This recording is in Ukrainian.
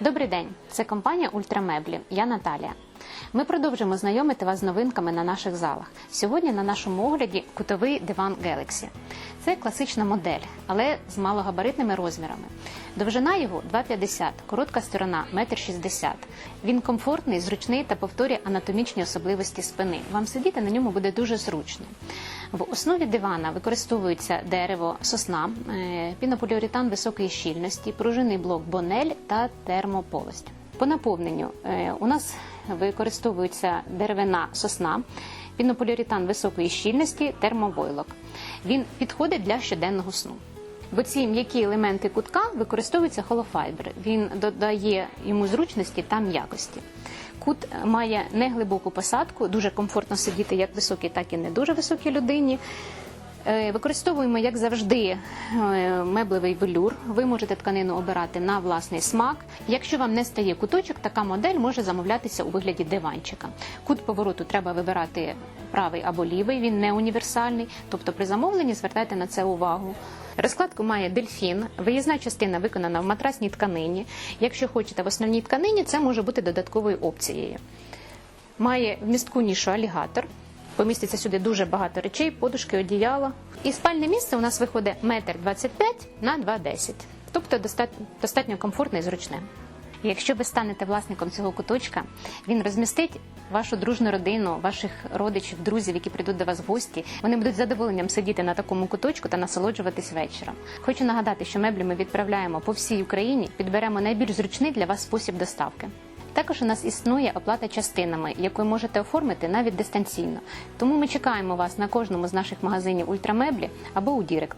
Добрий день, це компанія Ультрамеблі. Я Наталія. Ми продовжимо знайомити вас з новинками на наших залах. Сьогодні на нашому огляді кутовий диван Galaxy. Це класична модель, але з малогабаритними розмірами. Довжина його 2,50, коротка сторона 1,60 м. Він комфортний, зручний та повторює анатомічні особливості спини. Вам сидіти на ньому буде дуже зручно. В основі дивана використовується дерево сосна, е, пінополіуретан високої щільності, пружинний блок бонель та термополость. По наповненню е, у нас використовується деревина сосна, пінополіуретан високої щільності, термовойлок. Він підходить для щоденного сну. В оці м'які елементи кутка використовується холофайбер. Він додає йому зручності та м'якості. Кут має неглибоку посадку, дуже комфортно сидіти як високій, так і не дуже високій людині. Е, Використовуємо, як завжди, е, меблевий велюр. Ви можете тканину обирати на власний смак. Якщо вам не стає куточок, така модель може замовлятися у вигляді диванчика. Кут повороту треба вибирати правий або лівий, він не універсальний. Тобто при замовленні звертайте на це увагу. Розкладку має дельфін. Виїзна частина виконана в матрасній тканині. Якщо хочете в основній тканині, це може бути додатковою опцією. Має вмістку нішу алігатор. Поміститься сюди дуже багато речей, подушки, одіяла. І спальне місце у нас виходить 1,25 на 2,10. Тобто достатньо комфортне і зручне. Якщо ви станете власником цього куточка, він розмістить вашу дружну родину, ваших родичів, друзів, які прийдуть до вас в гості. Вони будуть задоволенням сидіти на такому куточку та насолоджуватись вечором. Хочу нагадати, що меблі ми відправляємо по всій Україні, підберемо найбільш зручний для вас спосіб доставки. Також у нас існує оплата частинами, яку можете оформити навіть дистанційно. Тому ми чекаємо вас на кожному з наших магазинів Ультрамеблі або у Дірект.